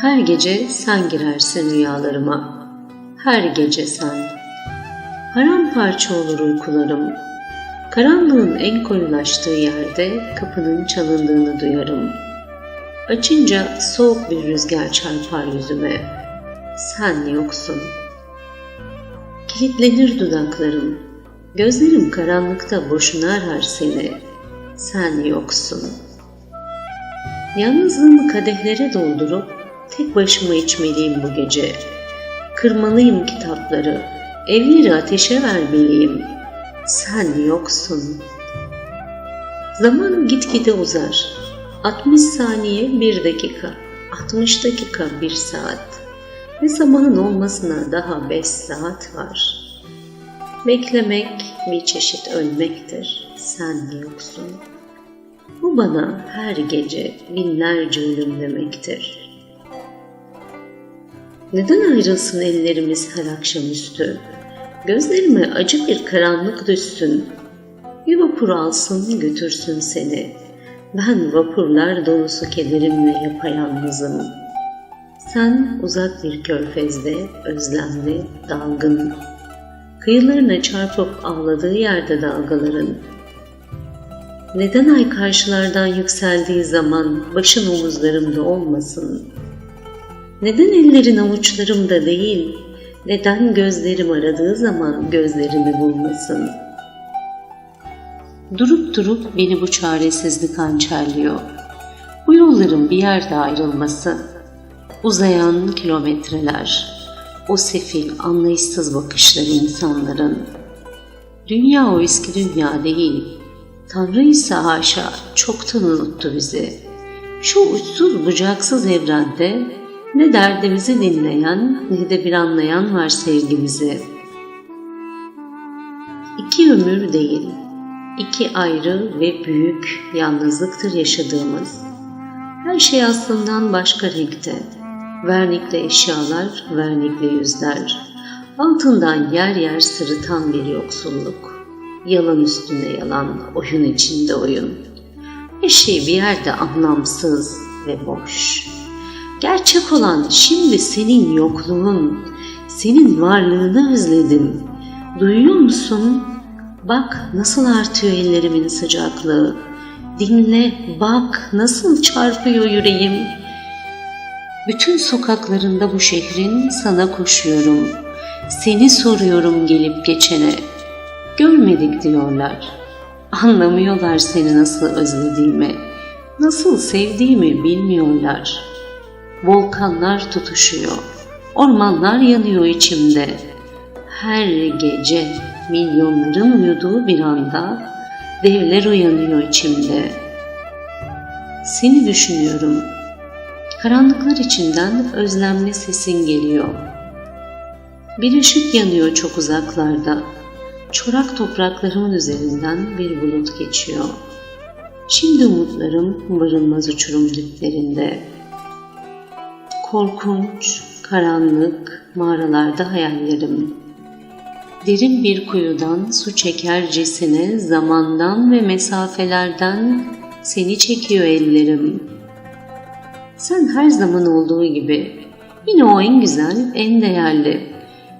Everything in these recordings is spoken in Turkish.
Her gece sen girersin rüyalarıma. Her gece sen. Paramparça olur uykularım. Karanlığın en koyulaştığı yerde kapının çalındığını duyarım. Açınca soğuk bir rüzgar çarpar yüzüme. Sen yoksun. Kilitlenir dudaklarım. Gözlerim karanlıkta boşuna arar seni. Sen yoksun. Yalnızlığımı kadehlere doldurup tek başıma içmeliyim bu gece. Kırmalıyım kitapları, evleri ateşe vermeliyim. Sen yoksun. Zaman gitgide uzar. 60 saniye bir dakika, 60 dakika bir saat ve zamanın olmasına daha 5 saat var. Beklemek bir çeşit ölmektir. Sen yoksun. Bu bana her gece binlerce ölüm demektir. Neden ayrılsın ellerimiz her akşamüstü? Gözlerime acı bir karanlık düşsün. Bir vapur alsın götürsün seni. Ben vapurlar dolusu kederimle yapayalnızım. Sen uzak bir körfezde, özlemli, dalgın. Kıyılarına çarpıp ağladığı yerde dalgaların. Neden ay karşılardan yükseldiği zaman başın omuzlarımda olmasın? Neden ellerin avuçlarımda değil, neden gözlerim aradığı zaman gözlerimi bulmasın? Durup durup beni bu çaresizlik hançerliyor. Bu yolların bir yerde ayrılması, uzayan kilometreler, o sefil, anlayışsız bakışları insanların. Dünya o eski dünya değil, Tanrı ise haşa çoktan unuttu bizi. Şu uçsuz bucaksız evrende ne derdimizi dinleyen ne de bir anlayan var sevgimizi. İki ömür değil, iki ayrı ve büyük yalnızlıktır yaşadığımız. Her şey aslından başka renkte. Vernikli eşyalar, vernikli yüzler. Altından yer yer sırıtan bir yoksulluk. Yalan üstüne yalan, oyun içinde oyun. Her şey bir yerde anlamsız ve boş. Gerçek olan şimdi senin yokluğun, senin varlığını özledim. Duyuyor musun? Bak nasıl artıyor ellerimin sıcaklığı. Dinle, bak nasıl çarpıyor yüreğim. Bütün sokaklarında bu şehrin sana koşuyorum. Seni soruyorum gelip geçene. Görmedik diyorlar. Anlamıyorlar seni nasıl özlediğimi. Nasıl sevdiğimi bilmiyorlar. Volkanlar tutuşuyor. Ormanlar yanıyor içimde. Her gece milyonların uyuduğu bir anda devler uyanıyor içimde. Seni düşünüyorum. Karanlıklar içinden özlemli sesin geliyor. Bir ışık yanıyor çok uzaklarda. Çorak topraklarımın üzerinden bir bulut geçiyor. Şimdi umutlarım barınmaz uçurum diplerinde. Korkunç, karanlık mağaralarda hayallerim. Derin bir kuyudan su çekercesine zamandan ve mesafelerden seni çekiyor ellerim. Sen her zaman olduğu gibi yine o en güzel, en değerli.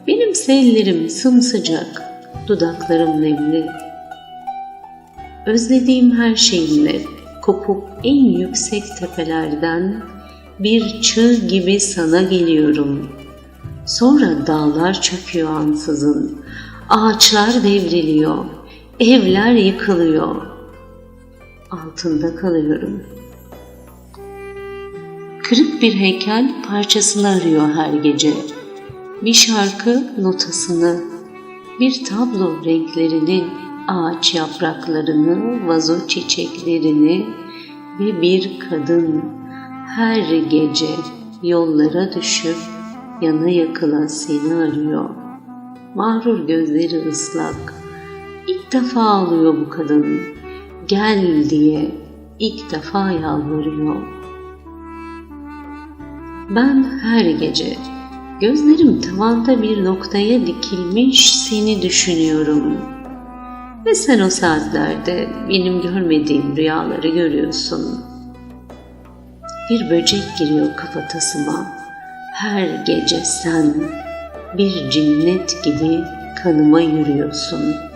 Benim ellerim sımsıcak, dudaklarım nemli. Özlediğim her şeyimle kopup en yüksek tepelerden bir çığ gibi sana geliyorum. Sonra dağlar çöküyor ansızın, ağaçlar devriliyor, evler yıkılıyor. Altında kalıyorum. Kırık bir heykel parçasını arıyor her gece. Bir şarkı notasını, bir tablo renklerini, ağaç yapraklarını, vazo çiçeklerini ve bir kadın her gece yollara düşüp yana yakıla seni arıyor. Mağrur gözleri ıslak. İlk defa ağlıyor bu kadın. Gel diye ilk defa yalvarıyor. Ben her gece gözlerim tavanda bir noktaya dikilmiş seni düşünüyorum. Ve sen o saatlerde benim görmediğim rüyaları görüyorsun.'' Bir böcek giriyor kafatasıma. Her gece sen bir cinnet gibi kanıma yürüyorsun.''